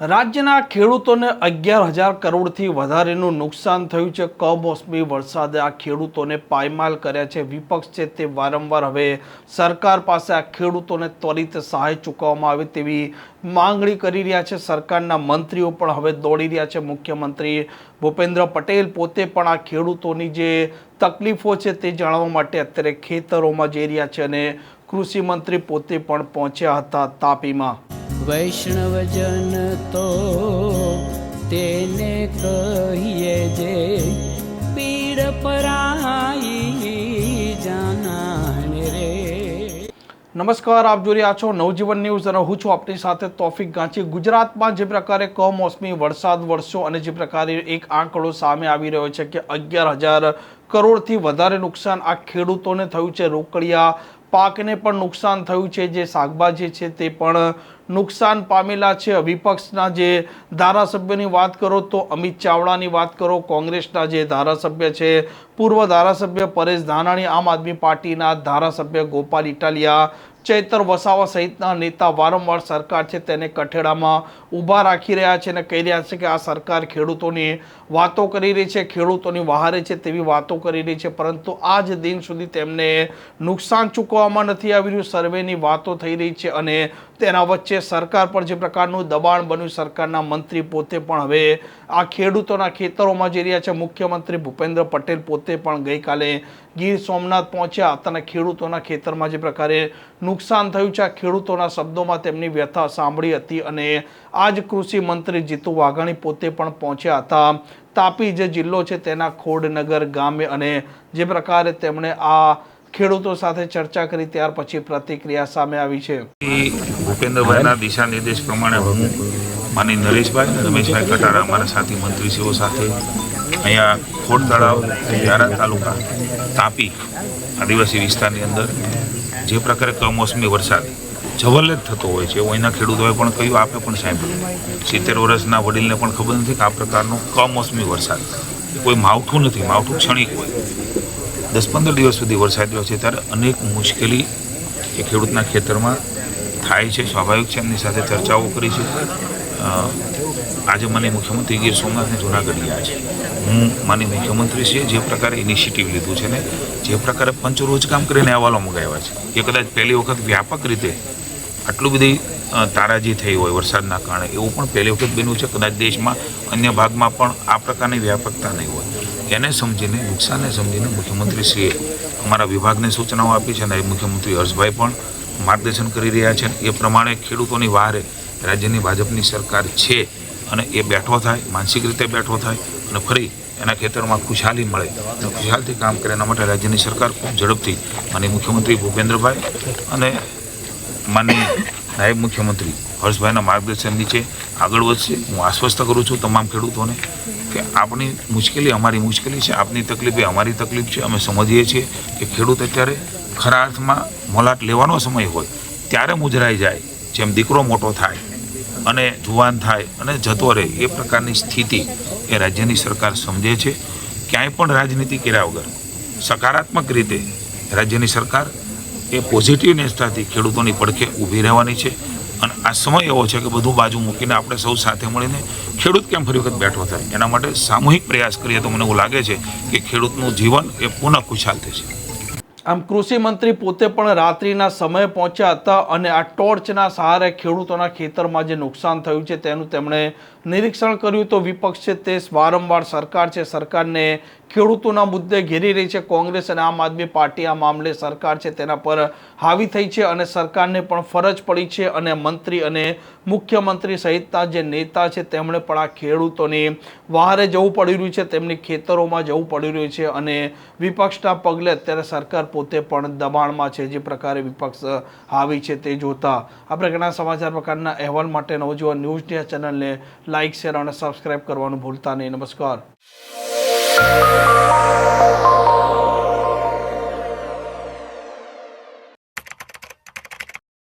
રાજ્યના ખેડૂતોને અગિયાર હજાર કરોડથી વધારેનું નુકસાન થયું છે. કમોસમી વરસાદે આ ખેડૂતોને પાયમાલ કર્યા છે. વિપક્ષ છે તે વારંવાર હવે સરકાર પાસે આ ખેડૂતોને ત્વરિત સહાય ચૂકવવામાં આવે તેવી માંગણી કરી રહ્યા છે. સરકારના મંત્રીઓ પણ હવે દોડી રહ્યા છે. મુખ્યમંત્રી ભૂપેન્દ્ર પટેલ પોતે પણ આ ખેડૂતોની જે તકલીફો છે તે જાણવા માટે અત્યારે ખેતરોમાં જઈ રહ્યા છે અને કૃષિ મંત્રી પોતે પણ પહોંચ્યા હતા તાપીમાં. વૈષ્ણવજન તો તેને કહીએ જે પીડ પરાઈ જાનાને રે. નમસ્કાર, આપ જોઈ રહ્યા છો નવજીવન ન્યૂઝ અને હું છું આપની સાથે તોફિક ગાંચી. ગુજરાતમાં જે પ્રકારે કમોસમી વરસાદ વરસ્યો અને જે પ્રકારે એક આંકડો સામે આવી રહ્યો છે કે અગિયાર હજાર કરોડથી વધારે નુકસાન આ ખેડૂતોને થયું છે. રોકડિયા પાકને પણ નુકસાન થયું છે, જે શાકભાજી છે તે પણ નુકસાન પામેલા છે. વિપક્ષના જે ધારાસભ્યની વાત કરો તો અમિત ચાવડાની વાત કરો, કોંગ્રેસના જે ધારાસભ્ય છે, પૂર્વ ધારાસભ્ય પરેશ ધાનાણી, આમ આદમી પાર્ટીના ધારાસભ્ય ગોપાલ ઇટાલિયા ચૈતર વસાવા સહિતના નેતા વારંવાર સરકાર છે તેને કઠેડામાં ઊભા રાખી રહ્યા છે અને કહી રહ્યા છે કે આ સરકાર ખેડૂતોની વાતો કરી રહી છે, ખેડૂતોની વહારે છે તેવી વાતો કરી રહી છે, પરંતુ આજ દિન સુધી તેમને નુકસાન ચૂકવવામાં નથી આવી રહ્યું. સર્વેની વાતો થઈ રહી છે અને તેના વચ્ચે સરકાર પર જે પ્રકારનું દબાણ બન્યું, સરકારના મંત્રી પોતે પણ હવે આ ખેડૂતોના ખેતરોમાં જઈ રહ્યા છે. મુખ્યમંત્રી ભૂપેન્દ્ર પટેલ પોતે પણ ગઈકાલે ગીર સોમનાથ પહોંચ્યા. હતા અને ખેડૂતોના ખેતરમાં જે પ્રકારે નુકસાન થયું છે, આ ખેડૂતોના શબ્દોમાં તેમની વ્યથા સાંભળી હતી અને આજ કૃષિ મંત્રી જીતુ વાઘાણી પોતે પણ પહોંચ્યા હતા. તાપી જે જિલ્લો છે, તેના ખોડનગર ગામે અને જે પ્રકારે તેમણે આ ખેડૂતો સાથે ચર્ચા કરી, ત્યાર પછી પ્રતિક્રિયા સામે આવી છે. ભૂપેન્દ્રભાઈના દિશા નિર્દેશ પ્રમાણે હું માની નરેશભાઈ અને રમેશભાઈ કટારા અમારા સાથી મંત્રીશ્રીઓ સાથે અહીંયા ખોડ તળાવ વ્યારા તાલુકા, તાપી આદિવાસી વિસ્તારની અંદર જે પ્રકારે કમોસમી વરસાદ જવલ્લે જ થતો હોય છે અહીંના ખેડૂતોએ પણ કહ્યું, આપે પણ સાંભળ્યું. સિત્તેર વર્ષના વડીલને પણ ખબર નથી કે આ પ્રકારનો કમોસમી વરસાદ. કોઈ માવઠું નથી, માવઠું ક્ષણિક હોય. દસ પંદર દિવસ સુધી વરસાદ રહ્યો છે, ત્યારે અનેક મુશ્કેલી એ ખેડૂતના ખેતરમાં થાય છે. સ્વાભાવિક છે, એમની સાથે ચર્ચાઓ કરી છે આજે મને મુખ્યમંત્રી ગીર સોમનાથને જુનાગઢ ગયા છે. હું માની મુખ્યમંત્રીશ્રીએ જે પ્રકારે ઇનિશિયેટિવ લીધું છે ને, જે પ્રકારે પંચરોજ કામ કરીને અહેવાલો મંગાવ્યા છે. એ કદાચ પહેલી વખત વ્યાપક રીતે આટલું બધી તારાજી થઈ હોય વરસાદના કારણે. એવું પણ પહેલી વખત બન્યું છે. કદાચ દેશમાં અન્ય ભાગમાં પણ આ પ્રકારની વ્યાપકતા નહીં હોય. એને સમજીને, નુકસાનને સમજીને મુખ્યમંત્રીશ્રીએ અમારા વિભાગને સૂચનાઓ આપી છે અને મુખ્યમંત્રી હર્ષભાઈ પણ માર્ગદર્શન કરી રહ્યા છે. એ પ્રમાણે ખેડૂતોની વહારે રાજ્યની ભાજપની સરકાર છે અને એ બેઠો થાય, માનસિક રીતે બેઠો થાય અને ફરી એના ખેતરમાં ખુશહાલી મળે અને ખુશહાલથી કામ કરે એના માટે રાજ્યની સરકાર ખૂબ ઝડપથી અને મુખ્યમંત્રી ભૂપેન્દ્રભાઈ અને માનીય નાયબ મુખ્યમંત્રી હર્ષભાઈના માર્ગદર્શન નીચે આગળ વધશે. હું આશ્વસ્ત કરું છું તમામ ખેડૂતોને કે આપની મુશ્કેલી અમારી મુશ્કેલી છે, આપની તકલીફ એ અમારી તકલીફ છે. અમે સમજીએ છીએ કે ખેડૂત અત્યારે ખરા અર્થમાં મોલાટ લેવાનો સમય હોય, ત્યારે મુજરાઈ જાય. જેમ દીકરો મોટો થાય અને જુવાન થાય અને જતો રહે એ પ્રકારની સ્થિતિ એ રાજ્યની સરકાર સમજે છે. ક્યાંય પણ રાજનીતિ કર્યા વગર સકારાત્મક રીતે રાજ્યની સરકાર એ પોઝિટિવ પોઝિટિવનેસતાથી ખેડૂતોની પડખે ઊભી રહેવાની છે. અને આ સમય એવો છે કે બધું બાજુ મૂકીને આપણે સૌ સાથે મળીને ખેડૂત કેમ ફરી વખત બેઠો થાય? એના માટે સામૂહિક પ્રયાસ કરીએ તો મને એવું લાગે છે કે ખેડૂતનું જીવન એ પુનઃ ખુશાલ થશે. આમ કૃષિ મંત્રી પોતે પણ રાત્રિના સમયે પહોંચ્યા હતા અને આ ટોર્ચના સહારે ખેડૂતોના ખેતરમાં જે નુકસાન થયું છે તેનું તેમણે નિરીક્ષણ કર્યું તો વિપક્ષ છે તે વારંવાર સરકાર છે, સરકારને ખેડૂતોના મુદ્દે ઘેરી રહી છે કોંગ્રેસ અને આમ આદમી પાર્ટી. આ મામલે સરકાર છે તેના પર હાવી થઈ છે અને સરકારને પણ ફરજ પડી છે અને મંત્રી અને મુખ્યમંત્રી સહિતના જે નેતા છે તેમણે પણ આ ખેડૂતોની વહારે જવું પડી રહ્યું છે, તેમની ખેતરોમાં જવું પડી રહ્યું છે અને વિપક્ષના પગલે અત્યારે સરકાર પોતે પણ દબાણમાં છે, જે પ્રકારે વિપક્ષ હાવી છે તે જોતા. આ પ્રકારના સમાચાર પ્રકારના અહેવાલ માટે નવજીવન ન્યૂઝ ચેનલને લાઇક, શેર અને સબસ્ક્રાઇબ કરવાનું ભૂલતા નહીં. નમસ્કાર. Música